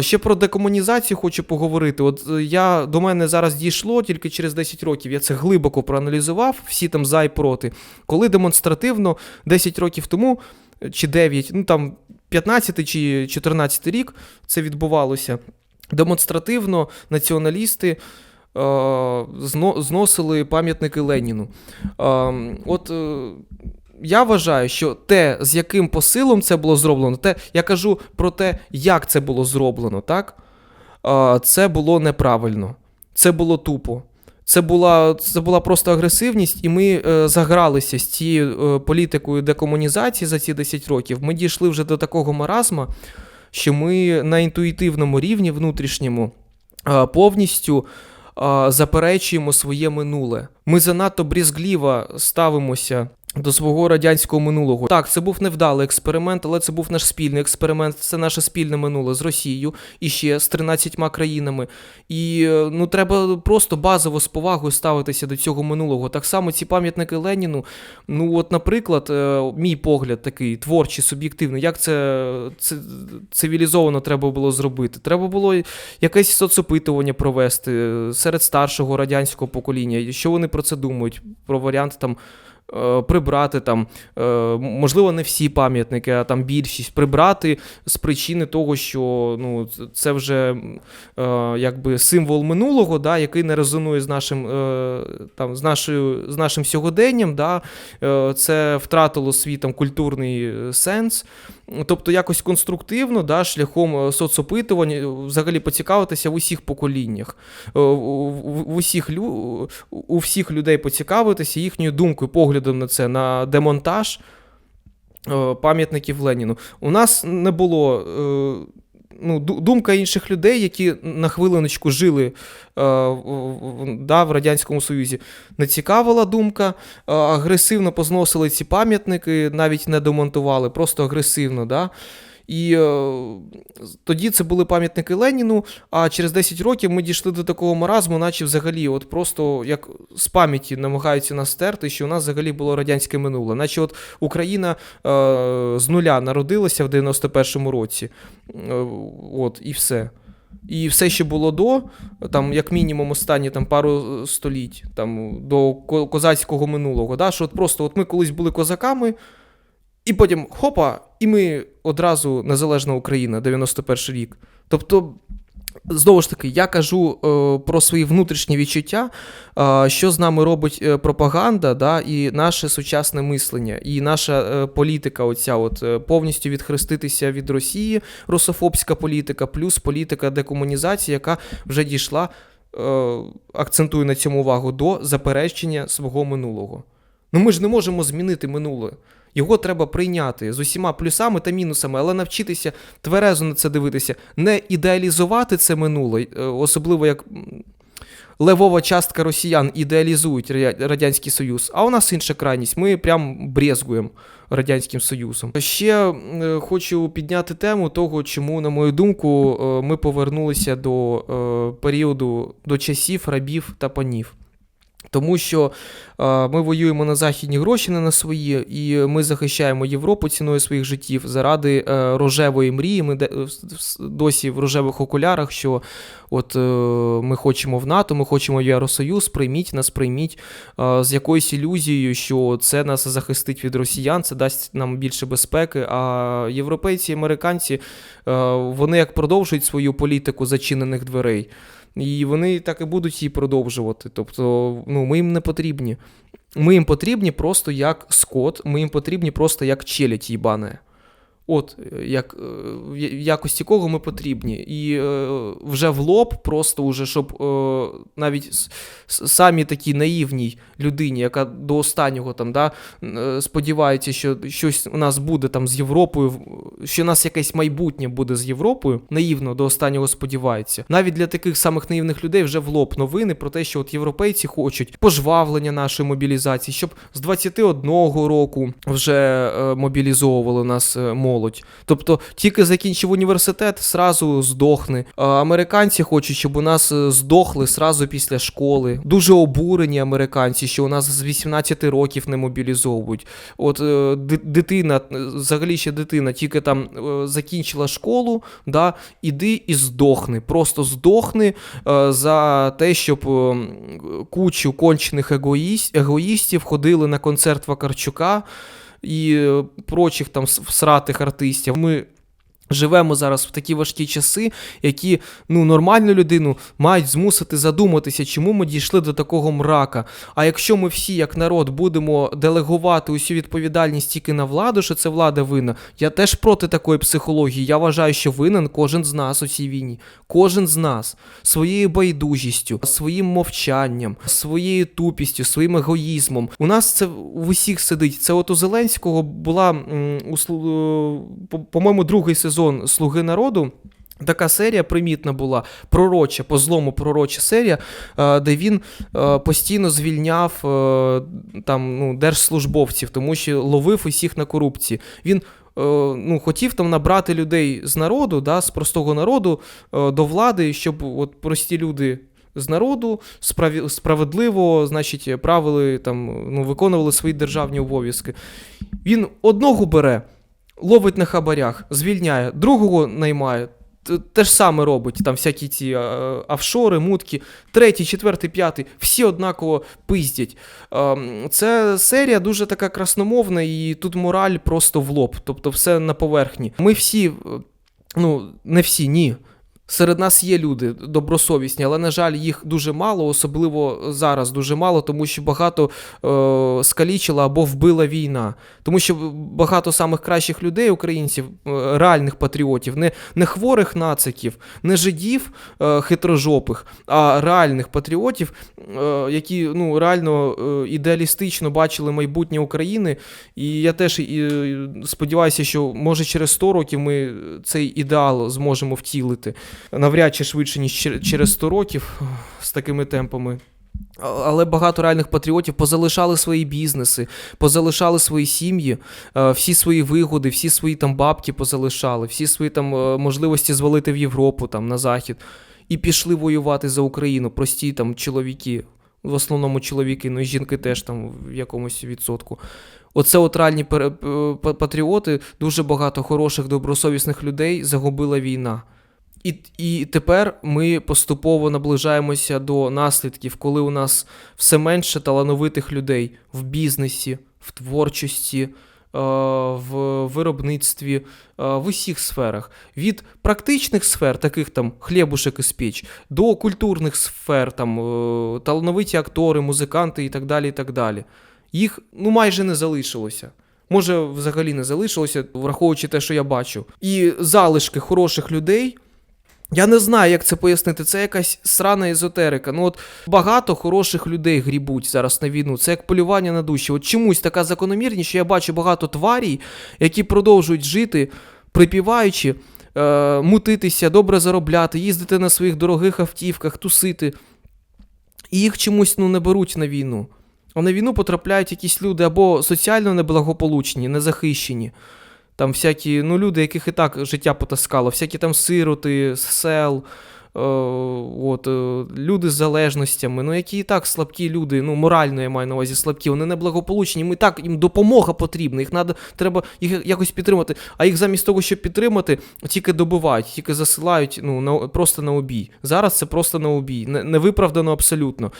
Ще про декомунізацію хочу поговорити. От е, я до мене зараз дійшло тільки через 10 років. Я це глибоко проаналізував, всі там за і проти. Коли демонстративно 10 років тому е, чи 9, ну там 15 чи 14 рік це відбувалося. Демонстративно націоналісти. е, зно- Зносили пам'ятники Леніну. Е, От я вважаю, що те, з яким посилом це було зроблено, те, я кажу про те, як це було зроблено, так? Це було неправильно. Це було тупо. Це була, це була просто агресивність, і ми е, загралися з цією е, політикою декомунізації за ці 10 років. Ми дійшли вже до такого маразма, що ми на інтуїтивному рівні внутрішньому е, повністю е, заперечуємо своє минуле. Ми занадто брізгліво ставимося до свого радянського минулого. Так, це був невдалий експеримент, але це був наш спільний експеримент. Це наше спільне минуле з Росією і ще з 13 країнами. І е, ну треба просто базово з повагою ставитися до цього минулого. Так само ці пам'ятники Леніну. Ну, от, наприклад, е, мій погляд такий творчий, суб'єктивний, як це, це цивілізовано треба було зробити. Треба було якесь соцопитування провести е, серед старшого радянського покоління. Що вони про це думають? Про варіант там. Е, Прибрати там, е, можливо, не всі пам'ятники, а там більшість прибрати з причини того, що ну, це вже е, якби символ минулого, да, який не резонує з нашим, там, з нашою, з нашим сьогоденням. Да, це втратило свій культурний сенс. Тобто якось конструктивно, да, шляхом е, соцопитувань, е, взагалі поцікавитися в усіх поколіннях, Е, в, усіх, у всіх людей поцікавитися їхньою думкою, поглядом на це, на демонтаж пам'ятників Леніну. У нас не було. Ну, думка інших людей, які на хвилиночку жили е, да, в Радянському Союзі, не цікавила думка, е, агресивно позносили ці пам'ятники, навіть не демонтували, просто агресивно. Да? І е, тоді це були пам'ятники Леніну, а через 10 років ми дійшли до такого маразму, наче взагалі, от просто як з пам'яті намагаються нас стерти, що у нас взагалі було радянське минуле. Наче от Україна е, з нуля народилася в 91-му році. Е, от, і все. І все, що було до, там, як мінімум, останні там, пару століть, там, до козацького минулого. Да? Що от просто от ми колись були козаками, і потім хопа, і ми одразу незалежна Україна, 91 рік. Тобто, знову ж таки, я кажу е, про свої внутрішні відчуття, е, що з нами робить е, пропаганда, да, і наше сучасне мислення, і наша е, політика, оця от е, повністю відхреститися від Росії, русофобська політика, плюс політика декомунізації, яка вже дійшла, е, акцентую на цьому увагу, до заперечення свого минулого. Ну ми ж не можемо змінити минуле. Його треба прийняти з усіма плюсами та мінусами, але навчитися тверезо на це дивитися, не ідеалізувати це минуле, е, особливо як левова частка росіян ідеалізують Радянський Союз, а у нас інша крайність. Ми прям брезгуємо Радянським Союзом. Ще е, хочу підняти тему того, чому, на мою думку, е, ми повернулися до періоду до часів рабів та панів. Тому що е, ми воюємо на західні гроші, не на свої, і ми захищаємо Європу ціною своїх життів заради е, рожевої мрії. Ми де, досі в рожевих окулярах, що от е, ми хочемо в НАТО, ми хочемо в Євросоюз, прийміть нас, прийміть е, з якоюсь ілюзією, що це нас захистить від росіян, це дасть нам більше безпеки. А європейці, американці, е, вони як продовжують свою політику зачинених дверей. І вони так і будуть її продовжувати. Тобто, ну, ми їм не потрібні. Ми їм потрібні просто як скот, ми їм потрібні просто як челядь їбане. От, е, як, е, якості кого ми потрібні. І е, вже в лоб, просто уже, щоб навіть самі такій наївній людині, яка до останнього там, да, сподівається, що щось у нас буде там з Європою, що у нас якесь майбутнє буде з Європою, наївно до останнього сподівається. Навіть для таких самих наївних людей вже в лоб новини про те, що от європейці хочуть пожвавлення нашої мобілізації, щоб з 21 року вже мобілізовували нас молодь. Молодь. Тобто, тільки закінчив університет, сразу здохне. Американці хочуть, щоб у нас е, здохли сразу після школи. Дуже обурені американці, що у нас з 18 років не мобілізовують. От е, дитина, е, взагалі ще дитина, тільки там закінчила школу, да, іди і здохни. Просто здохни за те, щоб кучу кончених егоїст, егоїстів ходили на концерт Вакарчука і е, прочих там сратих артистів. Ми живемо зараз в такі важкі часи, які ну, нормальну людину мають змусити задуматися, чому ми дійшли до такого мрака. А якщо ми всі, як народ, будемо делегувати усю відповідальність тільки на владу, що це влада винна, я теж проти такої психології. Я вважаю, що винен кожен з нас у цій війні. Кожен з нас своєю байдужістю, своїм мовчанням, своєю тупістю, своїм егоїзмом. У нас це в усіх сидить. Це от у Зеленського була, е, по-моєму, другий сезон Слуги народу. Така серія примітна була пророча, по злому пророча серія, е, де він е, постійно звільняв е, там, ну, держслужбовців, тому що ловив усіх на корупції. Він ну, хотів там набрати людей з народу, да, з простого народу до влади, щоб от прості люди. З народу справедливо, значить, правили там, ну, виконували свої державні обов'язки. Він одного бере, ловить на хабарях, звільняє, другого наймає. Те ж саме робить, там всякі ці е, офшори, мутки, третій, четвертий, п'ятий, всі однаково пиздять. Ем, Це серія дуже така красномовна, і тут мораль просто в лоб, тобто все на поверхні. Ми всі, е, ну, не всі, ні. Серед нас є люди добросовісні, але, на жаль, їх дуже мало, особливо зараз дуже мало, тому що багато е, скалічила або вбила війна. Тому що багато самих кращих людей, українців, е, реальних патріотів, не, не хворих нациків, не жидів е, хитрожопих, а реальних патріотів, е, які ну, реально е, ідеалістично бачили майбутнє України. І я теж і, сподіваюся, що може через 100 років ми цей ідеал зможемо втілити. Навряд чи швидше, ніж через 100 років з такими темпами. Але багато реальних патріотів позалишали свої бізнеси, позалишали свої сім'ї, е, всі свої вигоди, всі свої там бабки позалишали, всі свої там е, можливості звалити в Європу, там на захід, і пішли воювати за Україну. Прості там чоловіки, в основному чоловіки, ну і жінки теж там в якомусь відсотку. Оце от реальні патріоти, дуже багато хороших, добросовісних людей загубила війна. І, і тепер ми поступово наближаємося до наслідків, коли у нас все менше талановитих людей в бізнесі, в творчості, е, в виробництві, е, в усіх сферах. Від практичних сфер, таких там хлібушек із піч, до культурних сфер, там е, талановиті актори, музиканти і так далі. і так далі. Їх ну майже не залишилося. Може, взагалі не залишилося, враховуючи те, що я бачу. І залишки хороших людей. Я не знаю, як це пояснити. Це якась срана езотерика. Ну от багато хороших людей грібуть зараз на війну. Це як полювання на душі. От чомусь така закономірність, що я бачу багато тварій, які продовжують жити, припіваючи, е, мутитися, добре заробляти, їздити на своїх дорогих автівках, тусити. І їх чомусь ну, не беруть на війну. А на війну потрапляють якісь люди або соціально неблагополучні, незахищені. Там всякі, ну, люди, яких і так життя потаскало, всякі там сироти, сел, е, от, е, люди з залежностями, ну, які і так слабкі люди, ну, морально я маю на увазі слабкі, вони неблагополучні, їм і так їм допомога потрібна, їх надо, треба їх якось підтримати. А їх замість того, щоб підтримати, тільки добивають, тільки засилають ну, на, просто на обій. Зараз це просто на обій, не, невиправдано абсолютно.